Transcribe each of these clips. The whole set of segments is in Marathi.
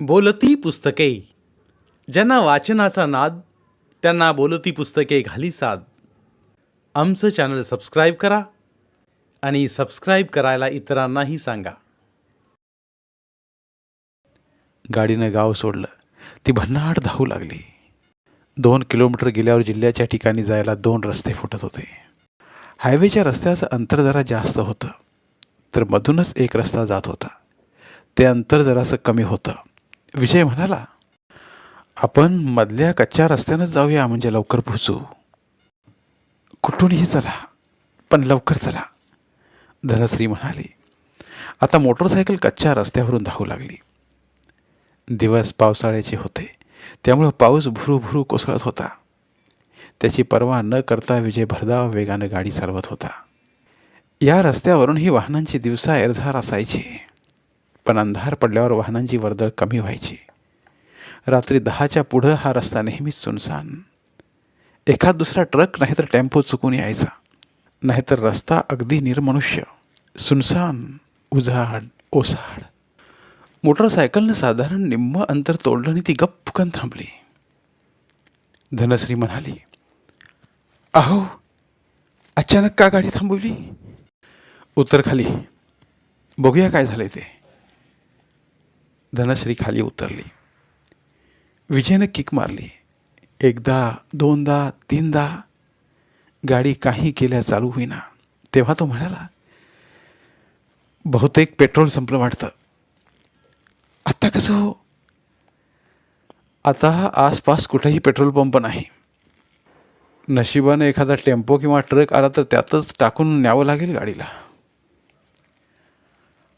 बोलती पुस्तके. ज्यांना वाचनाचा नाद त्यांना बोलती पुस्तके घाली साद. आमचं चॅनल सबस्क्राईब करा आणि सबस्क्राईब करायला इतरांनाही सांगा. गाडीनं गाव सोडलं. ती भन्नाट धावू लागली. दोन किलोमीटर गेल्यावर जिल्ह्याच्या ठिकाणी जायला दोन रस्ते फुटत होते. हायवेच्या रस्त्याचं अंतर जरा जास्त होतं तर मधूनच एक रस्ता जात होता. ते अंतर जरासं कमी होतं. विजय म्हणाला आपण मधल्या कच्च्या रस्त्यानंच जाऊया म्हणजे लवकर पोहोचू. कुठूनही चला पण लवकर चला. धनश्री म्हणाली आता मोटरसायकल कच्च्या रस्त्यावरून धावू लागली. दिवस पावसाळ्याचे होते त्यामुळं पाऊस भुरूभुरू कोसळत होता. त्याची पर्वा न करता विजय भरधाव वेगानं गाडी चालवत होता. या रस्त्यावरूनही वाहनांची दिवसा एरझार असायची. पण अंधार पडल्यावर वाहनांची वर्दळ कमी व्हायची. रात्री दहाच्या पुढं हा रस्ता नेहमीच सुनसान. एखाद दुसरा ट्रक नाहीतर टेम्पो चुकून यायचा. नाहीतर रस्ता अगदी निर्मनुष्य. सुनसान उजाड ओसाड. मोटरसायकलनं साधारण निम्म अंतर तोडलं आणि ती गप्पकन थांबली. धनश्री म्हणाली अहो अचानक का गाडी थांबवली? उत्तर खाली बघूया काय झालंय ते. धनश्री खाली उतरली. विजयनं किक मारली. एकदा दोनदा तीनदा. गाडी काही केल्या चालू होईना. तेव्हा तो म्हणाला बहुतेक पेट्रोल संपलं वाटतं. आत्ता कसं हो? आता आसपास कुठेही पेट्रोल पंप नाही. नशिबानं एखादा टेम्पो किंवा ट्रक आला तर त्यातच टाकून न्यावं लागेल गाडीला.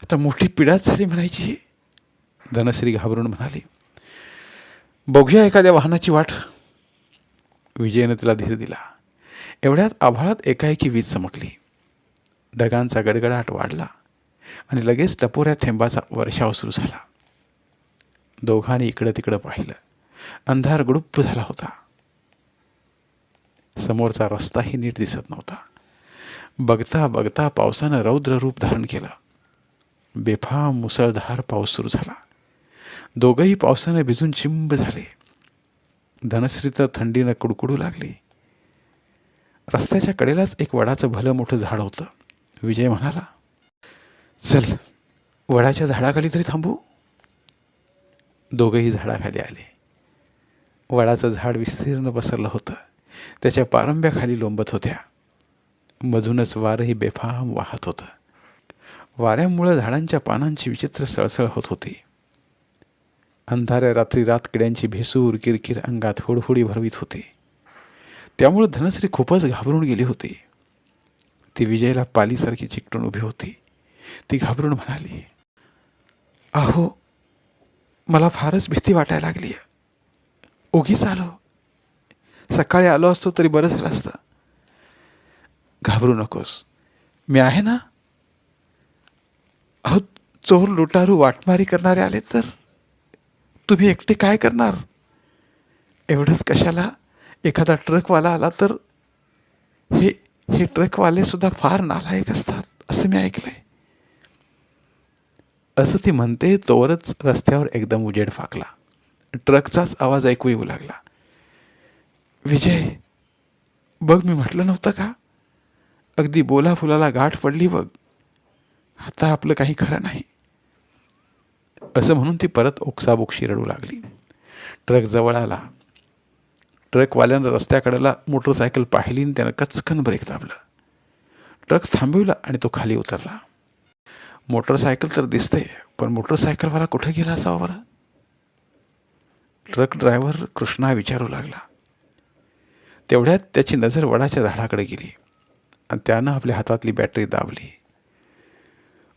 आता मोठी पिढाच झाली म्हणायची. धनश्री घाबरून म्हणाली बघूया एखाद्या वाहनाची वाट. विजयनं तिला धीर दिला. एवढ्यात आभाळात एकाएकी वीज चमकली. ढगांचा गडगडाट वाढला आणि लगेच टपोऱ्या थेंबाचा वर्षाव सुरू झाला. दोघांनी इकडं तिकडं पाहिलं. अंधार गुडुप्प झाला होता. समोरचा रस्ताही नीट दिसत नव्हता. बघता बघता पावसानं रौद्र रूप धारण केलं. बेफाम मुसळधार पाऊस सुरू झाला. दोघंही पावसानं भिजून चिंब झाले. धनश्री तर थंडीनं कुडकुडू लागली. रस्त्याच्या कडेलाच एक वडाचं भलं मोठं झाड होतं. विजय म्हणाला चल वडाच्या झाडाखाली तरी थांबू. दोघंही झाडाखाली आले. वडाचं झाड विस्तीर्ण पसरलं होतं. त्याच्या पारंब्याखाली लोंबत होत्या. मधूनच वारही बेफाम वाहत होतं. वाऱ्यामुळं झाडांच्या पानांची विचित्र सळसळ होत होती. अंधाऱ्या रात्री रात किड्यांची भेसूर किरकिर अंगात हुडहुडी भरवीत होती. त्यामुळं धनश्री खूपच घाबरून गेली होती. ती विजयला पालीसारखी चिकटून उभी होती. ती घाबरून म्हणाली अहो मला फारच भीती वाटायला लागली उगीच आलो. सकाळी आलो असतो तरी बरं झालं असतं. घाबरू नकोस. मी आहे ना? अहो चोर लुटारू वाटमारी करणारे आले तर? तुम्ही एकटे काय करणार? एवढंच कशाला? एखादा ट्रकवाला आला तर हे हे ट्रकवाले सुद्धा फार नालायक असतात असं मी ऐकलंय. असं ती म्हणते तोवरच रस्त्यावर एकदम उजेड फाकला. ट्रकचाच आवाज ऐकू येऊ लागला. विजय बघ मी म्हटलं नव्हतं का? अगदी बोला फुलाला गाठ पडली बघ. आता आपलं काही खरं नाही. असं म्हणून ती परत ओक्साबोक्षी रडू लागली. ट्रक जवळ आला. ट्रकवाल्यानं रस्त्याकडेला मोटरसायकल पाहिली आणि त्यानं कचकन ब्रेक दाबलं. ट्रक थांबविला आणि तो खाली उतरला. मोटरसायकल तर दिसते पण मोटरसायकलवाला कुठे गेला असावा बरं? ट्रक ड्रायव्हर कृष्णा विचारू लागला. तेवढ्यात त्याची नजर वडाच्या झाडाकडे गेली आणि त्यानं आपल्या हातातली बॅटरी दाबली.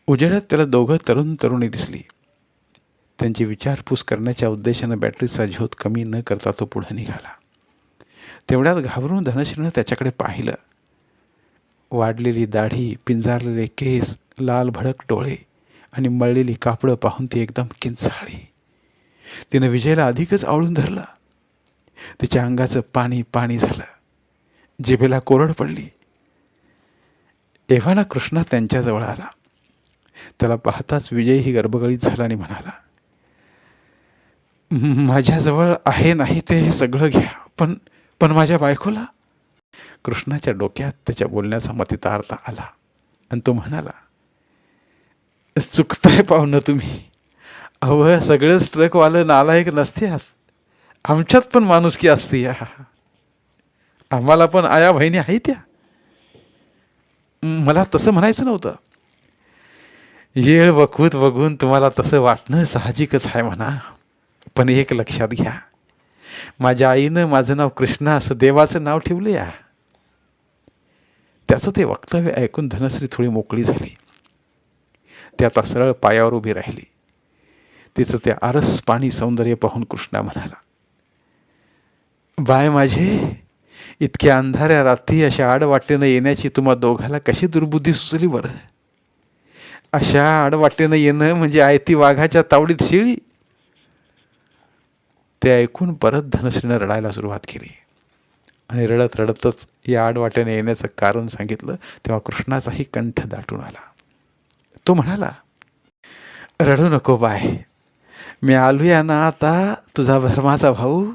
उजेडात त्याला दोघं तरुण तरुणी दिसली. त्यांची विचारपूस करण्याच्या उद्देशानं बॅटरीचा झोत कमी न करता तो पुढे निघाला. तेवढ्यात घाबरून धनश्रीनं त्याच्याकडे पाहिलं. वाढलेली दाढी पिंजारलेले केस लाल भडक डोळे आणि मळलेली कापडं पाहून ती एकदम किंचाळी तिनं विजयला अधिकच आवळून धरलं. तिच्या अंगाचं पाणी पाणी झालं. जिभेला कोरड पडली. एव्हाना कृष्णा त्यांच्याजवळ आला. त्याला पाहताच विजय ही गर्भगळीत झाला आणि म्हणाला माझ्याजवळ आहे नाही ते सगळं घ्या. पण पण माझ्या बायकोला? कृष्णाच्या डोक्यात त्याच्या बोलण्याचा मतितार्थ आला. आणि तो म्हणाला चुकताय पाहुणं तुम्ही. अव सगळेच ट्रकवालं नालायक नसतात आमच्यात पण माणुसकी असते या. आम्हाला पण आया बहिणी आहे त्या. मला तसं म्हणायचं नव्हतं. येळ वखूत बघून तुम्हाला तसं वाटणं साहजिकच आहे म्हणा. पण एक लक्षात घ्या. माझ्या आईनं माझं नाव कृष्णा असं देवाचं नाव ठेवलं या. त्याचं ते वक्तव्य ऐकून धनश्री थोडी मोकळी झाली. ती आता सरळ पायावर उभी राहिली. तिचं ते आरस पाणी सौंदर्य पाहून कृष्णा म्हणाला बाय माझे इतक्या अंधाऱ्या रात्री अशा आडवाटेनं येण्याची तुम्हा दोघाला कशी दुर्बुद्धी सुचली बरं? अशा आडवाटेनं येणं म्हणजे आयती वाघाच्या तावडीत शिळी? ते ऐकून परत धनश्रीनं रडायला सुरुवात केली. आणि रडत रडतच या आडवाट्याने येण्याचं कारण सांगितलं तेव्हा कृष्णाचाही कंठ दाटून आला. तो म्हणाला रडू नको बाय. मी आलूया ना आता तुझा धर्माचा भाऊ.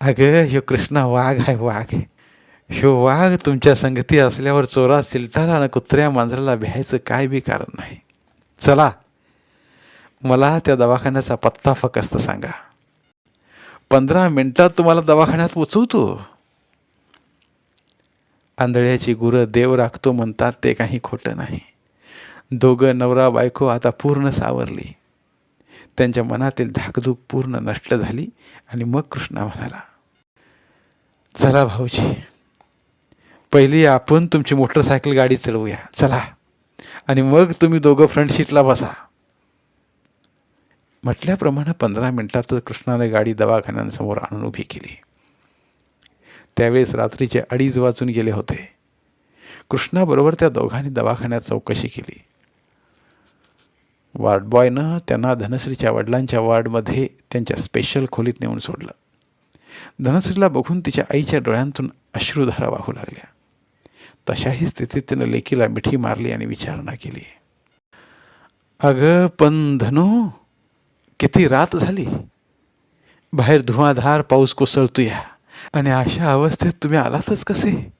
अगं ह्यो कृष्णा वाघ आहे वाघ. ह्यो वाघ तुमच्या संगती असल्यावर चोरा चिलटाला आणि कुत्र्या मांजराला भ्यायचं काय बी कारण नाही. चला मला त्या दवाखान्याचा पत्ता फकस्त सांगा. पंधरा मिनिटात तुम्हाला दवाखान्यात पोचवतो. आंधळ्याची गुरं देव राखतो म्हणतात ते काही खोटं नाही. दोघं नवरा बायको आता पूर्ण सावरली. त्यांच्या मनातील धाकधूक पूर्ण नष्ट झाली आणि मग कृष्णा म्हणाला चला भाऊजी पहिली आपण तुमची मोटरसायकल गाडी चढवूया. चला. आणि मग तुम्ही दोघं फ्रंट सीटला बसा. म्हटल्याप्रमाणे पंधरा मिनटातच कृष्णाने गाडी दवाखान्यांसमोर आणून उभी केली. त्यावेळेस रात्रीचे अडीच वाजून गेले होते. कृष्णाबरोबर त्या दोघांनी दवाखान्यात चौकशी केली. वार्डबॉयनं त्यांना धनश्रीच्या वडिलांच्या वार्डमध्ये त्यांच्या स्पेशल खोलीत नेऊन सोडलं. धनश्रीला बघून तिच्या आईच्या डोळ्यांतून अश्रुधारा वाहू लागल्या. तशाही स्थितीत तिनं लेकीला मिठी मारली आणि विचारणा केली. अगं पण धनु किती रात झाली? बाहेर धुवाधार पाऊस कोसळतोय. आणि अशा अवस्थेत तुम्ही आलातच कसे?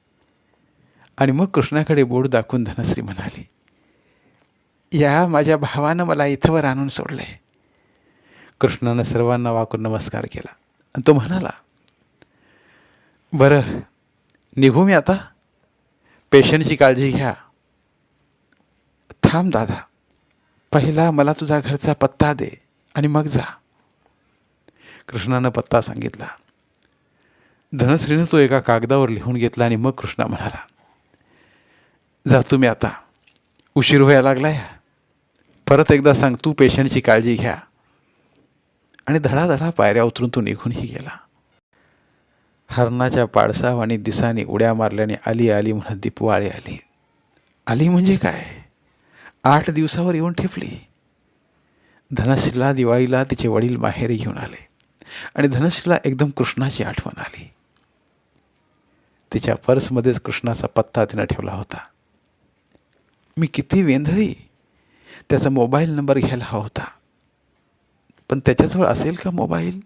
आणि मग कृष्णाकडे बोट दाखवून धनश्री म्हणाली या माझ्या भावानं मला इथंवर आणून सोडलंय. कृष्णानं सर्वांना वाकून नमस्कार केला. आणि तो म्हणाला बरं निघू मी आता. पेशंटची काळजी घ्या. थांब दादा. पहिला मला तुझा घरचा पत्ता दे. आणि मग जा. कृष्णानं पत्ता सांगितला. धनश्रीनं तो एका कागदावर लिहून घेतला आणि मग कृष्णा म्हणाला जा तुम्ही आता. उशीर व्हायला लागलाय. परत एकदा सांग तू पेशंटची काळजी घ्या. आणि धडाधडा पायऱ्या उतरून तो निघूनही गेला. हरणाच्या पाडसावानी दिसानी उड्या मारल्याने आली आली म्हणत दीपवाळी आली. आली म्हणजे काय? आठ दिवसावर येऊन ठेपली. धनश्रीला दिवाळीला तिचे वडील बाहेर घेऊन आले आणि धनश्रीला एकदम कृष्णाची आठवण आली. तिच्या पर्समध्येच कृष्णाचा पत्ता तिनं ठेवला होता. मी किती वेंधळी? त्याचा मोबाईल नंबर घ्यायला हवा होता. पण त्याच्याजवळ असेल का मोबाईल?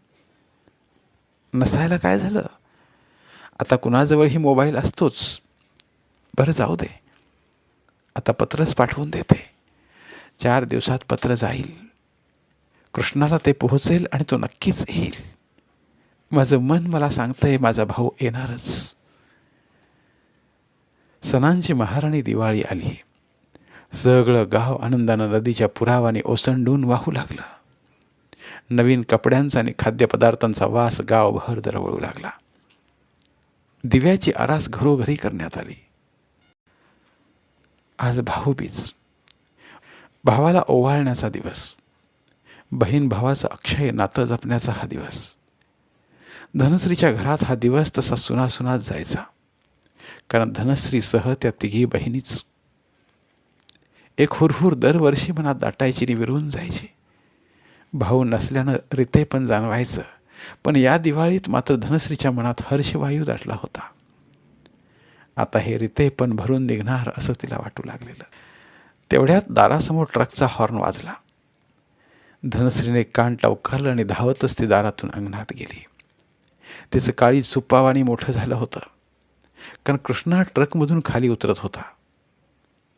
नसायला काय झालं? आता कुणाजवळही मोबाईल असतोच. बरं जाऊ दे. आता पत्रच पाठवून देते. चार दिवसात पत्र जाईल. कृष्णाला ते पोहोचेल आणि तो नक्कीच येईल. माझं मन मला सांगतंय माझा भाऊ येणारच. सणांची महाराणी दिवाळी आली. सगळं गाव आनंदानं नदीच्या पुरावाने ओसंडून वाहू लागलं. नवीन कपड्यांचा आणि खाद्यपदार्थांचा वास गावभर दरवळू लागला. दिव्याची आरास घरोघरी करण्यात आली. आज भाऊबीज. भावाला ओवाळण्याचा दिवस. बहीण भावाचं अक्षय नातं जपण्याचा हा दिवस. धनश्रीच्या घरात हा दिवस तसा सुनासुनात जायचा. कारण धनश्रीसह त्या तिघी बहिणीच. एक हुरहुर दरवर्षी मनात दाटायची आणि विरून जायची. भाऊ नसल्यानं रिते पण जाणवायचं. पण या दिवाळीत मात्र धनश्रीच्या मनात हर्षवायू दाटला होता. आता हे रिते पण भरून निघणार असं तिला वाटू लागलेलं. तेवढ्यात दारासमोर ट्रकचा हॉर्न वाजला. धनश्रीने कान टवकारलं आणि धावतच ती दारातून अंगणात गेली. तिचं काळी सुपावानी मोठं झालं होतं. कारण कृष्णा ट्रकमधून खाली उतरत होता.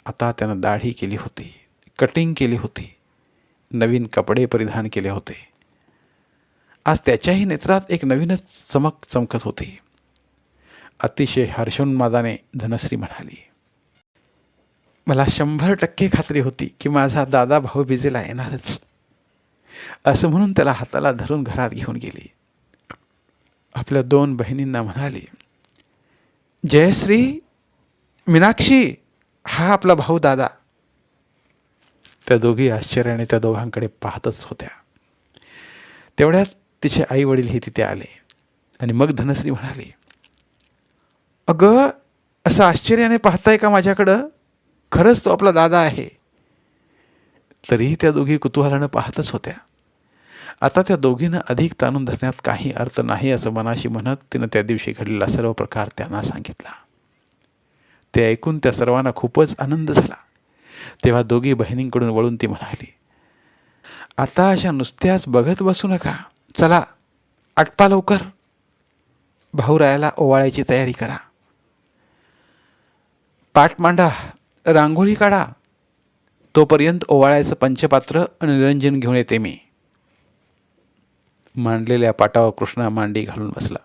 आता त्यानं दाढी केली होती कटिंग केली होती नवीन कपडे परिधान केले होते. आज त्याच्याही नेत्रात एक नवीनच चमक चमकत होती. अतिशय हर्षोन्मादाने धनश्री म्हणाली मला शंभर टक्के खात्री होती की माझा दादा भाऊ बिजेला येणारच. असं म्हणून त्याला हाताला धरून घरात घेऊन गेली. आपल्या दोन बहिणींना म्हणाली जयश्री मीनाक्षी हा आपला भाऊ दादा. त्या दोघी आश्चर्याने त्या दोघांकडे पाहतच होत्या. तेवढ्यात तिचे आई वडीलही तिथे आले आणि मग धनश्री म्हणाली अगं असं आश्चर्याने पाहताय का माझ्याकडं? खरंच तो आपला दादा आहे. तरीही त्या दोघी कुतूहलानं पाहतच होत्या. आता त्या दोघींना अधिक ताणून धरण्यात काही अर्थ नाही असं मनाशी म्हणत तिनं त्या दिवशी घडलेला सर्व प्रकार त्यांना सांगितला. ते ऐकून त्या सर्वांना खूपच आनंद झाला. तेव्हा दोघी बहिणींकडून वळून ती म्हणाली आता अशा नुसत्याच बघत बसू नका. चला आटपा लवकर. भाऊरायाला ओवाळायची तयारी करा. पाठ मांडा रांगोळी काढा. तोपर्यंत ओवाळायचं पंचपात्र आणि निरंजन घेऊन येते मी. मांडलेल्या पाटावर कृष्णा मांडी घालून बसला.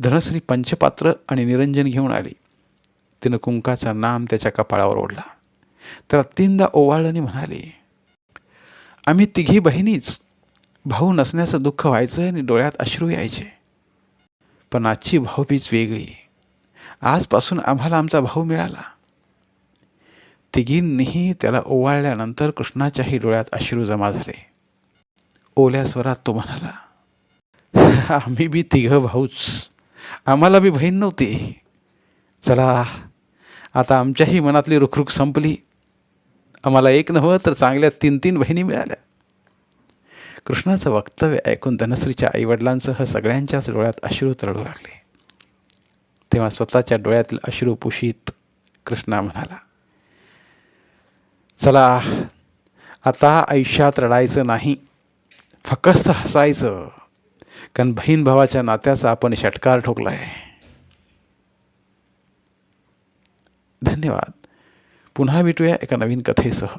धनश्री पंचपात्र आणि निरंजन घेऊन आली. तिनं कुंकाचा नाम त्याच्या कपाळावर ओढला. त्याला तीनदा ओवाळल्याने म्हणाली आम्ही तिघी बहिणीच. भाऊ नसण्याचं दुःख व्हायचं आणि डोळ्यात अश्रू यायचे. पण आजची भाऊबीज वेगळी. आजपासून आम्हाला आमचा भाऊ मिळाला. तिघींनीही त्याला ओवाळल्यानंतर कृष्णाच्याही डोळ्यात अश्रू जमा झाले. ओल्या स्वरात तो म्हणाला आम्ही बी तिघं भाऊच. आम्हाला बी बहीण नव्हती. चला आता आमच्याही मनातली रुखरुख संपली. आम्हाला एक नव्हं तर चांगल्या तीन तीन बहिणी मिळाल्या. कृष्णाचं वक्तव्य ऐकून धनश्रीच्या आईवडिलांसह सगळ्यांच्याच डोळ्यात अश्रू तरळू लागले. तेव्हा स्वतःच्या डोळ्यातील अश्रू पुशीत कृष्णा म्हणाला चला आता आयुष्यात रडायचं नाही फकस्त हसायचं. कारण बहीण भावाच्या नात्याचा आपण षटकार ठोकला आहे धन्यवाद. पुन्हा भेटूया एका नवीन कथेसह.